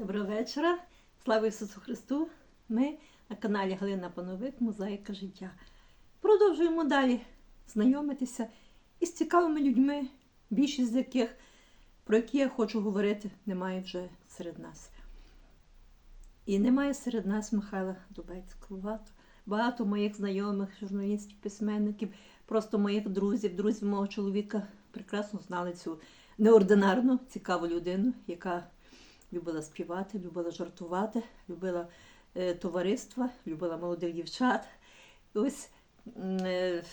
Доброго вечора. Слава Ісусу Христу! Ми на каналі Галина Пановик Мозаїка життя. Продовжуємо далі знайомитися із цікавими людьми, більшість з яких, про які я хочу говорити, немає вже серед нас. І немає серед нас Михайла Дубецького. Багато, багато моїх знайомих, журналістів, письменників, просто моїх друзів, друзів мого чоловіка прекрасно знали цю неординарну, цікаву людину, яка любила співати, любила жартувати, любила е, товариства, любила молодих дівчат. Ось е,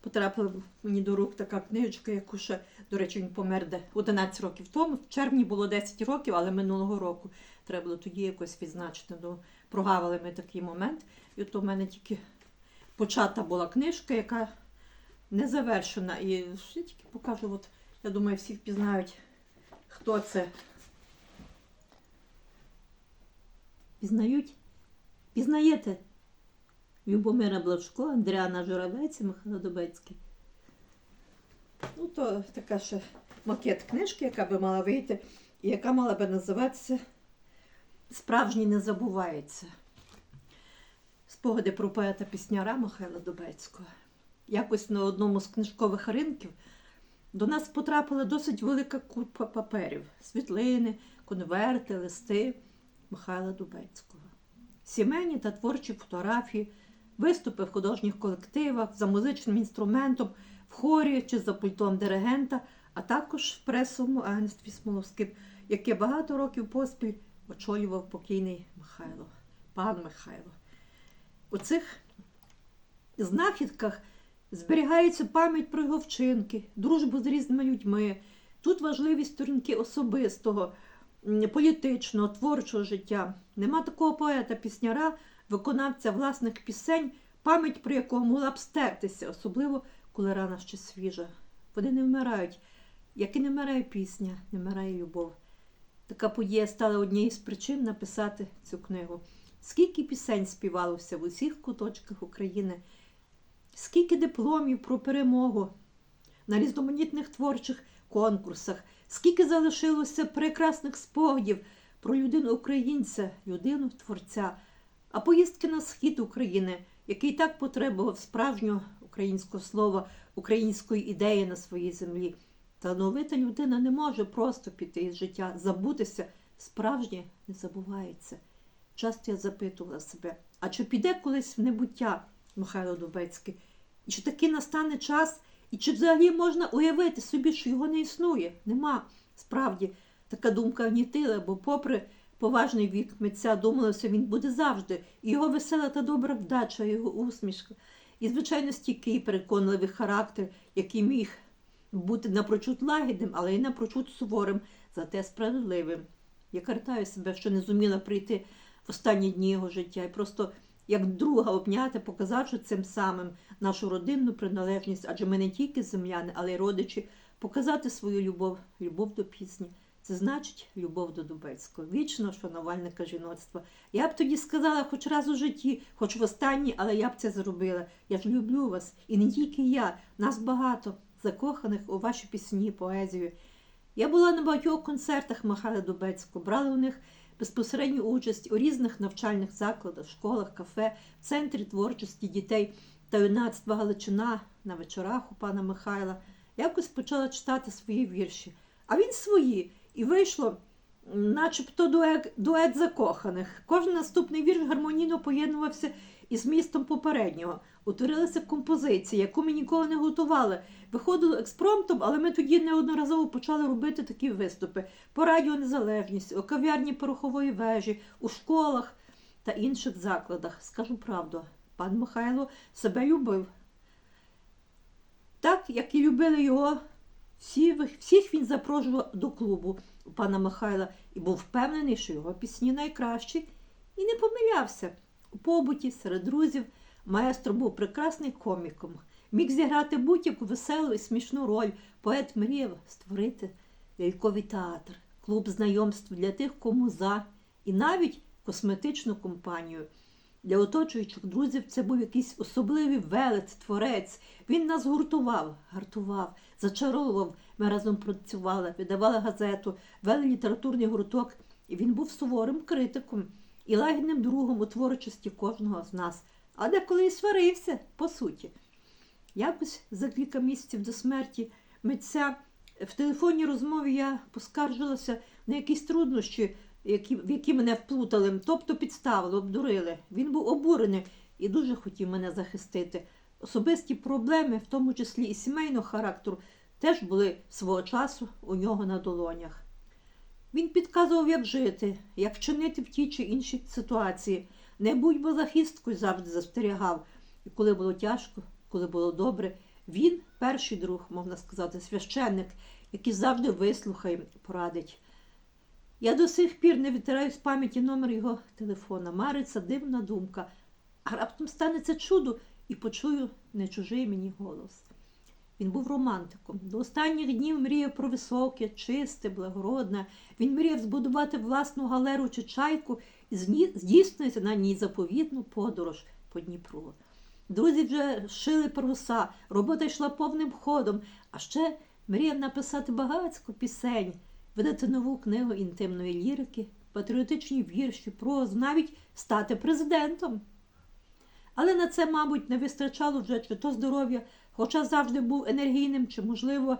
потрапила мені до рук така книжечка, яку ще, до речі, він помер де 11 років тому. В червні було 10 років, але минулого року треба було тоді якось відзначити. Ну, прогавили ми такий момент. І от у мене тільки почата була книжка, яка не завершена. І я тільки покажу, от, я думаю, всі впізнають, хто це. Пізнають? Пізнаєте? Любомира Блажко, Андріана Журавець і Михайло Добецький. Ну, то така ще макет книжки, яка би мала вийти, і яка мала би називатися Справжній не забувається. Спогади про поета пісняра Михайла Добецького. Якось на одному з книжкових ринків до нас потрапила досить велика купа паперів: світлини, конверти, листи Михайла Дубецького. Сімейні та творчі фотографії, виступи в художніх колективах, за музичним інструментом, в хорі чи за пультом диригента, а також в пресовому агентстві Смоловським, яке багато років поспіль очолював покійний Михайло, пан Михайло. У цих знахідках зберігається пам'ять про його вчинки, дружбу з різними людьми. Тут важливі сторінки особистого, політичного, творчого життя. Нема такого поета-пісняра, виконавця власних пісень, пам'ять про якого могла б стертися, особливо коли рана ще свіжа. Вони не вмирають. Як і не вмирає пісня, не вмирає любов. Така подія стала однією з причин написати цю книгу. Скільки пісень співалося в усіх куточках України, скільки дипломів про перемогу на різноманітних творчих конкурсах, скільки залишилося прекрасних спогадів про людину українця, людину творця, а поїздки на схід України, який так потребував справжнього українського слова, української ідеї на своїй землі. Талановита людина не може просто піти із життя, забутися. Справжнє не забувається. Часто я запитувала себе, а чи піде колись в небуття Михайло Дубецький? І чи таки настане час, і чи взагалі можна уявити собі, що його не існує? Нема. Справді, така думка гнітила, бо, попри поважний вік митця, думалося, він буде завжди. І його весела та добра вдача, його усмішка. І, звичайно, стійкий, переконливий характер, який міг бути напрочуд лагідним, але й напрочуд суворим, зате справедливим. Я картаю себе, що не зуміла прийти в останні дні його життя і просто як друга обняти, показавши цим самим нашу родинну приналежність, адже ми не тільки земляни, але й родичі, показати свою любов, любов до пісні. Це значить любов до Дубецького, вічного шанувальника жіноцтва. Я б тоді сказала хоч раз у житті, хоч в останній, але я б це зробила. Я ж люблю вас. І не тільки я, нас багато, закоханих у ваші пісні, поезію. Я була на багатьох концертах Михайла Дубецького, брала у них безпосередню участь у різних навчальних закладах, школах, кафе, в центрі творчості дітей та юнацтва Галичина на вечорах у пана Михайла. Якось почала читати свої вірші. А він свої. І вийшло, начебто, дует, дует закоханих. Кожен наступний вірш гармонійно поєднувався із містом попереднього. Утворилася композиція, яку ми ніколи не готували. Виходило експромтом, але ми тоді неодноразово почали робити такі виступи по радіо Незалежність, у кав'ярні порохової вежі, у школах та інших закладах. Скажу правду, пан Михайло себе любив. Так, як і любили його, всі, всіх він запрошував до клубу у пана Михайла і був впевнений, що його пісні найкращі, і не помилявся. Побуті серед друзів маестро був прекрасний коміком. Міг зіграти будь-яку веселу і смішну роль. Поет мріяв створити ляльковий театр, клуб знайомств для тих, кому за, і навіть косметичну компанію. Для оточуючих друзів це був якийсь особливий велець, творець. Він нас гуртував, гартував, зачаровував. Ми разом працювали, видавали газету, вели літературний гурток. І він був суворим критиком і лагідним другом у творчості кожного з нас. А деколи і сварився, по суті. Якось за кілька місяців до смерті митця в телефонній розмові я поскаржилася на якісь труднощі, які, в які мене вплутали, тобто підставили, обдурили. Він був обурений і дуже хотів мене захистити. Особисті проблеми, в тому числі і сімейного характеру, теж були свого часу у нього на долонях. Він підказував, як жити, як вчинити в тій чи іншій ситуації. Не будь бо захисткою завжди застерігав. І коли було тяжко, коли було добре, він перший друг, можна сказати, священник, який завжди вислухає, порадить. Я до сих пір не витираю з пам'яті номер його телефона. Мариться дивна думка. А раптом станеться чудо і почую не чужий мені голос. Він був романтиком. До останніх днів мріяв про високе, чисте, благородне. Він мріяв збудувати власну галеру чи чайку і здійснити на ній заповітну подорож по Дніпру. Друзі вже шили паруса, робота йшла повним ходом, а ще мріяв написати багатько пісень, видати нову книгу інтимної лірики, патріотичні вірші, прозу, навіть стати президентом. Але на це, мабуть, не вистачало вже чи то здоров'я, хоча завжди був енергійним, чи, можливо,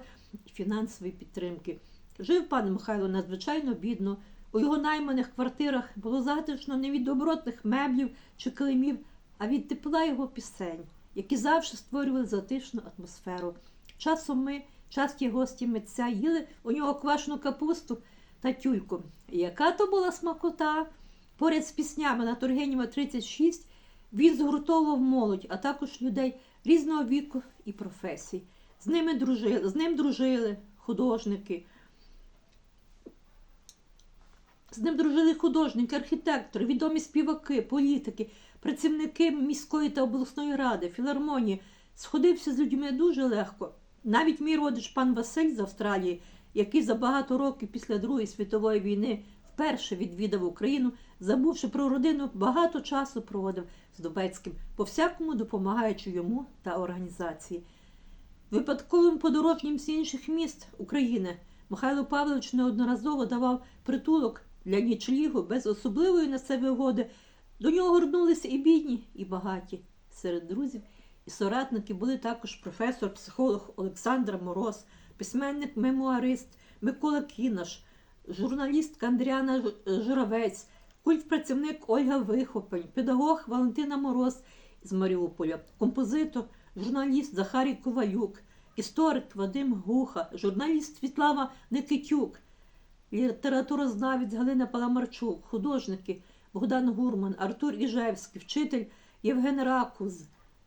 фінансової підтримки. Жив пан Михайло надзвичайно бідно. У його найманих квартирах було затишно не від добротних меблів чи килимів, а від тепла його пісень, які завжди створювали затишну атмосферу. Часом ми, часті гості митця, їли у нього квашену капусту та тюльку. Яка то була смакота? Поряд з піснями на Тургенєва 36 він згуртовував молодь, а також людей різного віку і професій. З ними дружили, з ним дружили художники. З ним дружили художники, архітектори, відомі співаки, політики, працівники міської та обласної ради, філармонії. Сходився з людьми дуже легко. Навіть мій родич пан Василь з Австралії, який за багато років після Другої світової війни вперше відвідав Україну, забувши про родину, багато часу проводив з Дубецьким, по всякому допомагаючи йому та організації. Випадковим подорожнім з інших міст України Михайло Павлович неодноразово давав притулок для нічлігу без особливої на себе угоди. До нього горнулися і бідні, і багаті. Серед друзів і соратників були також професор-психолог Олександр Мороз, письменник-мемуарист Микола Кінаш, журналістка Андріана Журавець, культпрацівник Ольга Вихопень, педагог Валентина Мороз з Маріуполя, композитор, журналіст Захарій Ковалюк, історик Вадим Гуха, журналіст Світлана Никитюк, літературознавець Галина Паламарчук, художники Богдан Гурман, Артур Іжевський, вчитель Євген Ракуз,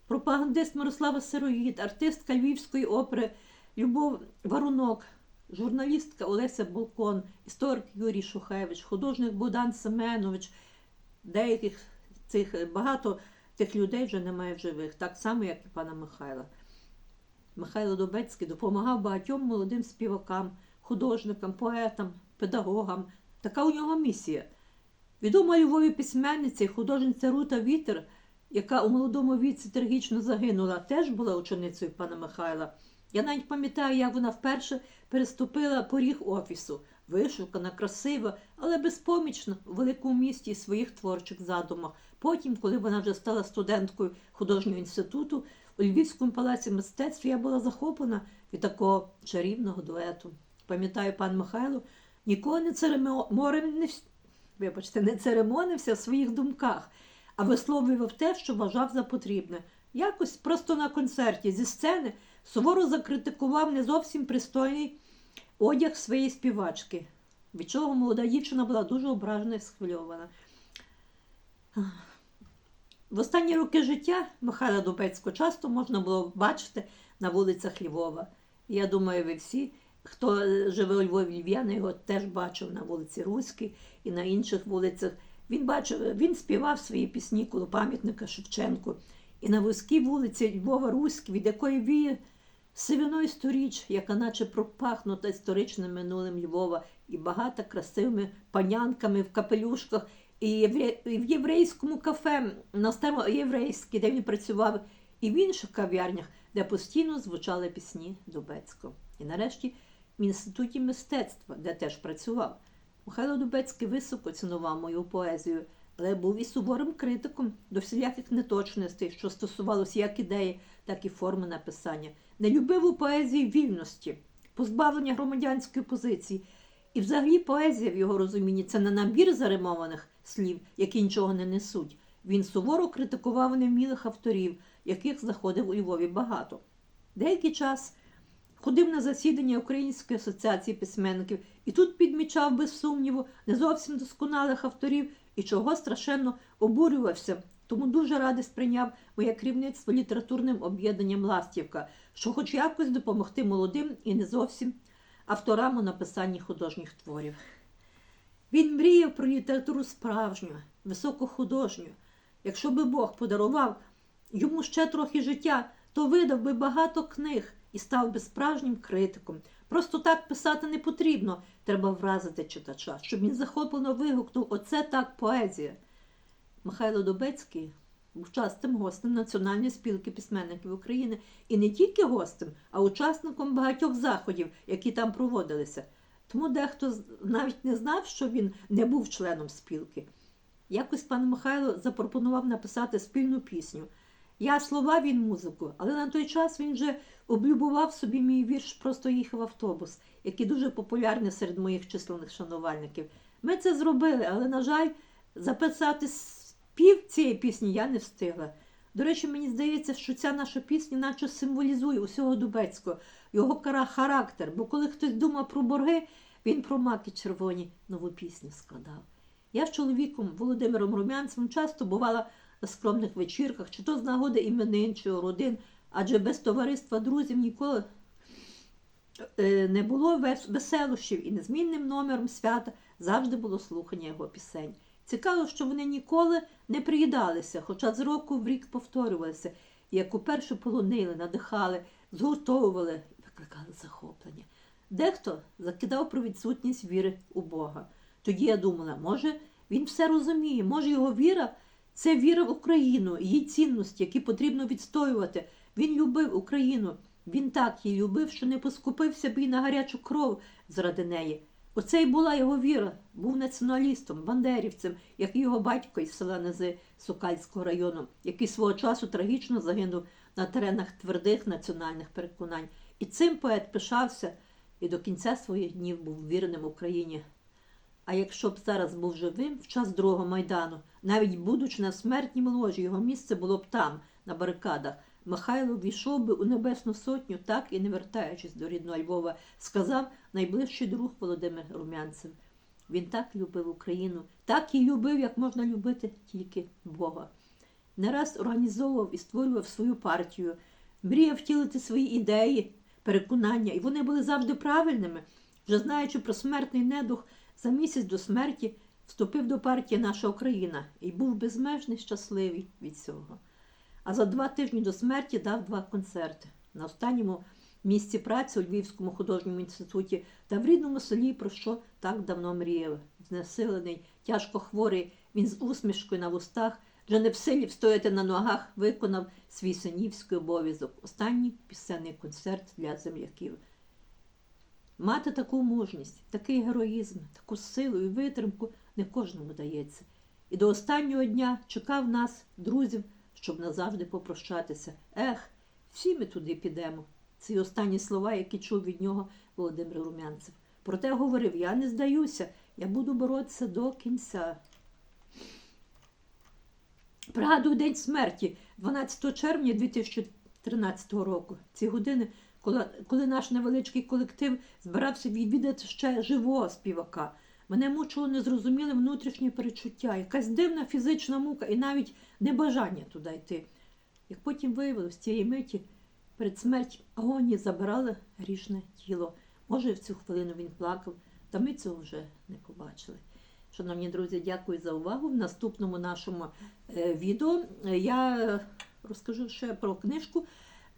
пропагандист Мирослава Сироїд, артистка Львівської опери Любов Варунок, журналістка Олеся Болкон, історик Юрій Шухевич, художник Богдан Семенович. Деяких цих багато тих людей вже немає в живих, так само, як і пана Михайла. Михайло Добецький допомагав багатьом молодим співакам, художникам, поетам, педагогам. Така у нього місія. Відома Львові письменниця і художниця Рута Вітер, яка у молодому віці трагічно загинула, теж була ученицею пана Михайла. Я навіть пам'ятаю, як вона вперше переступила поріг офісу, вишукана, красива, але безпомічна у великому місті і своїх творчих задумах. Потім, коли вона вже стала студенткою художнього інституту, у Львівському палаці мистецтв я була захоплена від такого чарівного дуету. Пам'ятаю, пан Михайло ніколи не церемонився, вибачте, не церемонився в своїх думках, а висловлював те, що вважав за потрібне. Якось просто на концерті зі сцени суворо закритикував не зовсім пристойний одяг своєї співачки, від чого молода дівчина була дуже ображена і схвильована. В останні роки життя Михайла Дубецького часто можна було бачити на вулицях Львова. Я думаю, ви всі, хто живе у Львові Львів'яни, його теж бачив на вулиці Руській і на інших вулицях. Він бачив, він співав свої пісні коло пам'ятника Шевченку. І на вузькій вулиці Львова Руській, від якої віє сивиною сторіч, яка наче пропахнута історичним минулим Львова, і багата красивими панянками в капелюшках і в єврейському кафе на староєврейській, де він працював, і в інших кав'ярнях, де постійно звучали пісні Дубецького. І нарешті в інституті мистецтва, де теж працював. Михайло Дубецький високо цінував мою поезію, але був і суворим критиком до всіляких неточностей, що стосувалося як ідеї, так і форми написання. Не любив у поезії вільності, позбавлення громадянської позиції. І взагалі поезія в його розумінні це не набір заримованих слів, які нічого не несуть. Він суворо критикував невмілих авторів, яких знаходив у Львові багато. Деякий час ходив на засідання Української асоціації письменників і тут підмічав без сумніву не зовсім досконалих авторів і чого страшенно обурювався. Тому дуже радий сприйняв моє керівництво літературним об'єднанням Ластівка, що хоч якось допомогти молодим і не зовсім авторам у написанні художніх творів. Він мріяв про літературу справжню, високохудожню. Якщо би Бог подарував йому ще трохи життя, то видав би багато книг і став би справжнім критиком. Просто так писати не потрібно, треба вразити читача, щоб він захоплено вигукнув Оце так поезія. Михайло Добецький був частим гостем Національної спілки письменників України і не тільки гостем, а учасником багатьох заходів, які там проводилися. Тому дехто навіть не знав, що він не був членом спілки. Якось пан Михайло запропонував написати спільну пісню. Я слова, він музику, але на той час він вже облюбував собі мій вірш Просто їхав автобус, який дуже популярний серед моїх численних шанувальників. Ми це зробили, але, на жаль, записати спів цієї пісні я не встигла. До речі, мені здається, що ця наша пісня наче символізує усього Дубецького, його характер, бо коли хтось думав про борги, він про маки червоні нову пісню складав. Я з чоловіком Володимиром Румянцевим часто бувала скромних вечірках, чи то з нагоди іменин чи родин, адже без товариства друзів ніколи е, не було веселощів і незмінним номером свята завжди було слухання його пісень. Цікаво, що вони ніколи не приїдалися, хоча з року в рік повторювалися, як уперше полонили, надихали, згуртовували, викликали захоплення. Дехто закидав про відсутність віри у Бога. Тоді я думала, може, він все розуміє, може його віра це віра в Україну, її цінності, які потрібно відстоювати. Він любив Україну. Він так її любив, що не поскупився б і на гарячу кров заради неї. Оце й була його віра. Був націоналістом, бандерівцем, як і його батько із села Низи Сокальського району, який свого часу трагічно загинув на теренах твердих національних переконань. І цим поет пишався і до кінця своїх днів був вірним Україні. А якщо б зараз був живим в час другого майдану, навіть будучи на смертнім ложі, його місце було б там, на барикадах. Михайло війшов би у Небесну Сотню, так і не вертаючись до рідного Львова, сказав найближчий друг Володимир Румянцев. Він так любив Україну, так і любив, як можна любити тільки Бога. Не раз організовував і створював свою партію, мріяв втілити свої ідеї, переконання, і вони були завжди правильними. Вже знаючи про смертний недух, за місяць до смерті вступив до партії Наша Україна і був безмежно щасливий від цього. А за два тижні до смерті дав два концерти на останньому місці праці у Львівському художньому інституті та в рідному селі, про що так давно мріяв. Знесилений, тяжко хворий, він з усмішкою на вустах, вже не в силі встояти на ногах, виконав свій синівський обов'язок. Останній пісенний концерт для земляків. Мати таку мужність, такий героїзм, таку силу і витримку не кожному дається. І до останнього дня чекав нас, друзів, щоб назавжди попрощатися. Ех, всі ми туди підемо. Ці останні слова, які чув від нього Володимир Румянцев. Проте говорив: я не здаюся, я буду боротися до кінця. Пригадую день смерті 12 червня 2013 року. Ці години, коли, коли наш невеличкий колектив збирався відвідати ще живого співака. Мене мучило незрозуміле внутрішнє перечуття, якась дивна фізична мука і навіть небажання туди йти. Як потім виявилось, цієї миті перед смертю агонії забирали грішне тіло. Може, в цю хвилину він плакав, та ми цього вже не побачили. Шановні друзі, дякую за увагу. В наступному нашому е, відео е, я розкажу ще про книжку.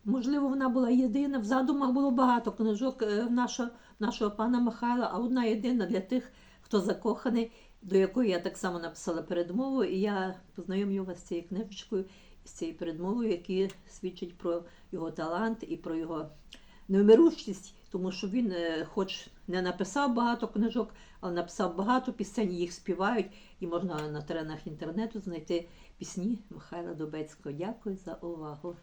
Можливо, вона була єдина. В задумах було багато книжок е, нашого, нашого пана Михайла, а одна єдина для тих, хто закоханий до якої я так само написала передмову, і я познайомлю вас з цією книжечкою, з цією передмовою, які свідчить про його талант і про його невмирущість, тому що він, е, хоч не написав багато книжок, але написав багато пісень, їх співають, і можна на теренах інтернету знайти пісні Михайла Добецького. Дякую за увагу.